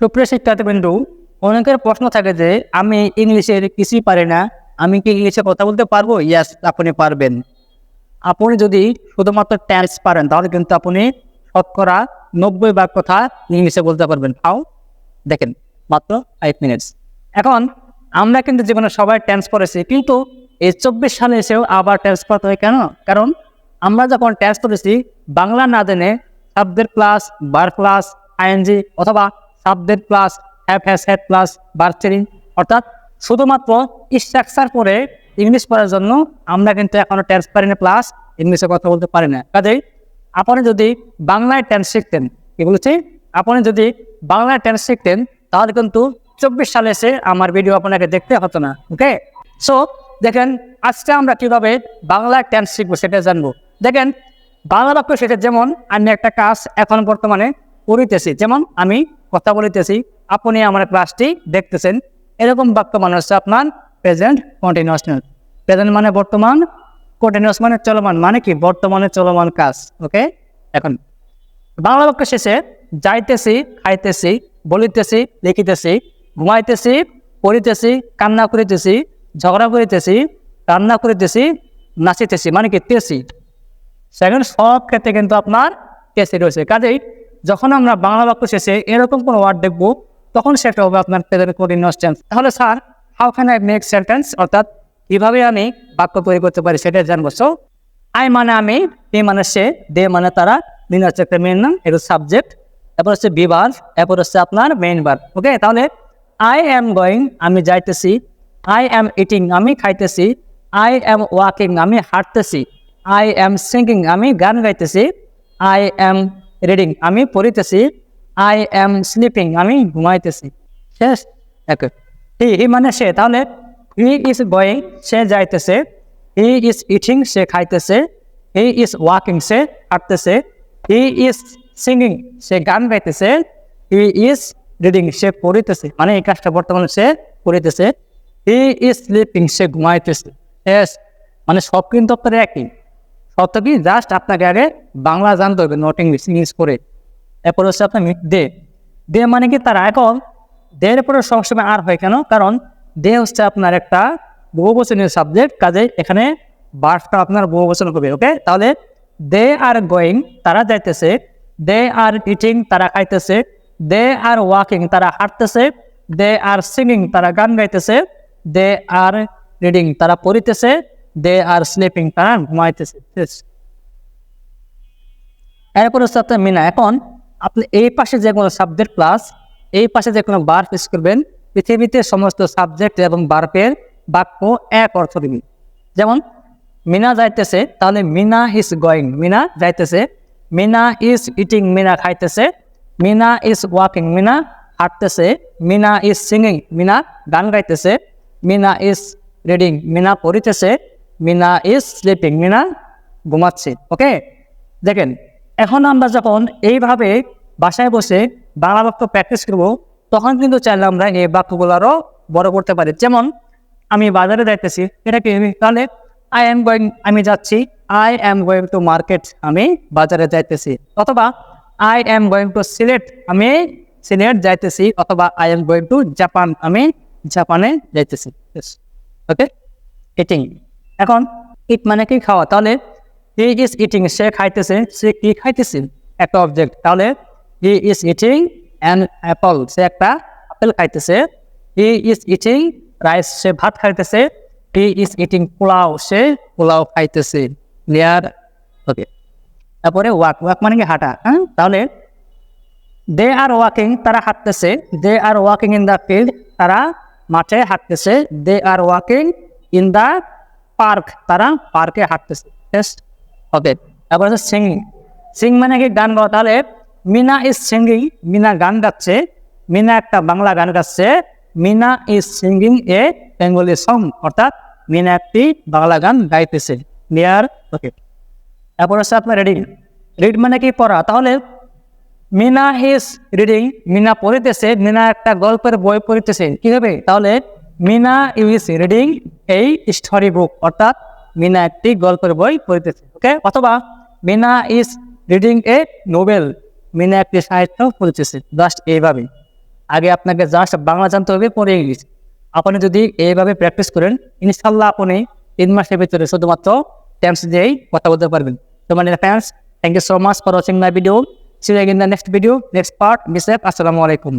সুপ্রিয় শিক্ষার্থী বিন্দু অনেকের প্রশ্ন থাকে যে, আমি ইংলিশের কিছুই পারি না, আমি কি ইংলিশে কথা বলতে পারব? ইয়াস আপনি পারবেন। আপনি যদি শুধুমাত্র টেন্স পারেন, তাহলে কিন্তু আপনি শতকরা নব্বই ভাগ কথা ইংলিশে বলতে পারবেন। হাও দেখেন, মাত্র ফাইভ মিনিটস এখন, আমরা কিন্তু জীবনে সবাই টেন্স পড়েছি, কিন্তু এই চব্বিশ সালে এসেও আবার টেন্স পড়তে হয় কেন? কারণ আমরা যখন টেন্স পড়েছি, বাংলা না জেনে শব্দের ক্লাস বার ক্লাস আইএনজি অথবা subject plus has had plus বার্চেরিং অর্থাৎ শুধুমাত্র স্ট্রাকচার পরে ইংলিশ পড়ার জন্য আমরা কিন্তু এখনও টেন্স পারি না প্লাস ইংলিশে কথা বলতে পারি না। কাজেই আপনি যদি বাংলায় টেন্স শিখতেন, কি বলেছি? আপনি যদি বাংলায় টেন্স শিখতেন, তাহলে কিন্তু চব্বিশ সালে এসে আমার ভিডিও আপনাকে দেখতে হতো না ওকে সো দেখেন, আজকে আমরা কীভাবে বাংলায় টেন্স শিখব সেটা জানব। দেখেন, বাংলা বাক্য শেখে যেমন আমি একটা কাজ এখন বর্তমানে করিতেছি, যেমন আমি কথা বলিতেছি, আপনি আমার ক্লাসটি দেখতেছেন। এরকম বাক্য মানে হচ্ছে আপনার প্রেজেন্ট কন্টিনিউয়াস প্রেজেন্ট মানে বর্তমান কন্টিনিউয়াস মানে চলমান মানে কি? বর্তমানে চলমান কাজ ওকে এখন, বাংলা বাক্য শেষে যাইতেছি, খাইতেছি, বলিতেছি, লিখিতেছি, ঘুমাইতেছি, পড়িতেছি, কান্না করিতেছি, ঝগড়া করিতেছি, রান্না করিতেছি, নাচিতেছি মানে কি? তেসি সেখানে সব ক্ষেত্রে কিন্তু আপনার তেসি রয়েছে। কাজেই যখন আমরা বাংলা বাক্য শেষে এরকম কোনো ওয়ার্ড দেখব, তখন সেটা হবে আপনার কন্টিনিউয়াস টেন্স তাহলে sir how can I make sentence অর্থাৎ কীভাবে আমি বাক্য তৈরি করতে পারি সেটা জানব। সো আই মানে আমি পি মানে সে দে মানে তারা দিন হচ্ছে একটা মেন নাম এটা সাবজেক্ট এরপর হচ্ছে বিবার এরপর হচ্ছে আপনার মেইন বার ওকে তাহলে আই অ্যাম গোয়িং আমি যাইতেছি আই অ্যাম ইটিং আমি খাইতেছি আই অ্যাম ওয়াকিং আমি হাঁটতেছি আই অ্যাম সিঙ্গিং আমি গান গাইতেছি আই অ্যাম রিডিং আমি পড়িতেছি আই অ্যাম স্লিপিং আমি ঘুমাইতেছি। শেষ, এক। হি হি মানে সে। তাহলে, হি ইজ গোয়িং সে যাইতেছে। হি ইজ ইটিং সে খাইতেছে। হি ইজ ওয়াকিং সে হাঁটতেছে। হি ইজ সিঙ্গিং সে গান গাইতেছে। হি ইজ রিডিং সে পড়িতেছে। মানে এই কাজটা বর্তমানে সে পড়িতেছে। হি ইজ স্লিপিং সে ঘুমাইতেছে। মানে সব কিন্তু একই। সব কি? জাস্ট আপনাকে আগে বাংলা জানতে হবে নট ইংলিশ ইংলিশ করে। এরপর হচ্ছে আপনার দে। দে মানে কি? তারা এখন দের পরে সবসময় আর হয় কেন? কারণ দে হচ্ছে আপনার একটা বহুবচনীয় সাবজেক্ট কাজে এখানে বার্ফটা আপনার বহুবচন হবে ওকে তাহলে দে আর গোয়িং তারা যাইতেছে, দে আর ইটিং তারা খাইতেছে, দে আর ওয়াকিং তারা হাঁটতেছে, দে আর সিঙ্গিং তারা গান গাইতেছে, দে আর রিডিং তারা পড়িতেছে দে আর স্লিপিং তারা ঘুমাইতেছে. এরপর হচ্ছে মিনা। এখন আপনি এই পাশে যে কোনো সাবজেক্ট প্লাস এই পাশে যে কোনো বার্ফ ইউজ করবেন, পৃথিবীতে সমস্ত সাবজেক্ট এবং বার্ফের বাক্য এক অর্থ দিবি। যেমন, মিনা যাইতেছে, তাহলে মিনা ইজ গোয়িং মিনা যাইতেছে, মিনা ইজ ইটিং মিনা খাইতেছে, মিনা ইজ ওয়াকিং মিনা হাঁটতেছে, মিনা ইজ সিঙ্গিং মিনা গান গাইতেছে, মিনা ইজ রিডিং মিনা পড়িতেছে মিনা ইজ স্লিপিং মিনা ঘুমাচ্ছে ওকে দেখেন, এখন আমরা যখন এইভাবে বাসায় বসে বাংলা বাক্য প্র্যাকটিস করব, তখন কিন্তু চাইলে আমরা এই বাক্যগুলো আরও বড় করতে পারি। যেমন, আমি বাজারে যাইতেছি, এটা কি? তাহলে আই এম গোয়িং আমি যাচ্ছি I am going to market আমি বাজারে যাইতেছি। অথবা I am going to Sylhet আমি সিলেট যাইতেছি, অথবা I am going to Japan আমি জাপানে যাইতেছি। ওকে ইটিং এখন ইট মানে কি খাওয়া? তাহলে হি ইজ ইটিং সে খাইতেছে, সে কি খাইতেছে? একটা অবজেক্ট তাহলে he is eating an apple সে একটা আপেল খাইতেছে। হি ইজ ইটিং রাইস সে ভাত খাইতেছে। হি ইজ ইটিং পোলাও, সে পোলাও খাইতেছে। ক্লিয়ার ওকে তারপরে ওয়াক ওয়াক মানে কি হাঁটা? হ্যাঁ? তাহলে দে আর ওয়াকিং তারা হাঁটতেছে। They are walking in the field তারা মাঠে হাঁটতেছে। They are walking in the park, তারা পার্কে হাঁটতেছে টেস্ট ওকে তারপর সিং মানে কি গান গাওয়া তাহলে মিনা ইজ সিঙ্গিং, মিনা গান গাচ্ছে। মিনা একটা বাংলা গান গাচ্ছে। Mina is singing a Bengali song অর্থাৎ মিনা একটি বাংলা গান গাইতেছে। নিয়ার ওকে তারপর হচ্ছে আপনার রিডিং রিড মানে কি পড়া? তাহলে মিনা ইজ রিডিং মিনা পড়িতেছে, মিনা একটা গল্পের বই পড়িতেছে। কি হবে? তাহলে Mina is reading a story book অর্থাৎ মিনা একটি গল্পের বই পড়িতেছে ওকে অথবা Mina is reading a novel, Mina একটি সাহিত্য পড়িতেছে জাস্ট এইভাবে। আগে আপনাকে জাস্ট বাংলা জানতে হবে, পরে ইংলিশ। আপনি যদি এইভাবে প্র্যাকটিস করেন ইনশাল্লাহ আপনি তিন মাসের ভিতরে শুধুমাত্র টেন্স দিয়েই কথা বলতে পারবেন। তো মানে fans thank you so much for watching my video see in the next video next part মিসেফ আসসালামু আলাইকুম।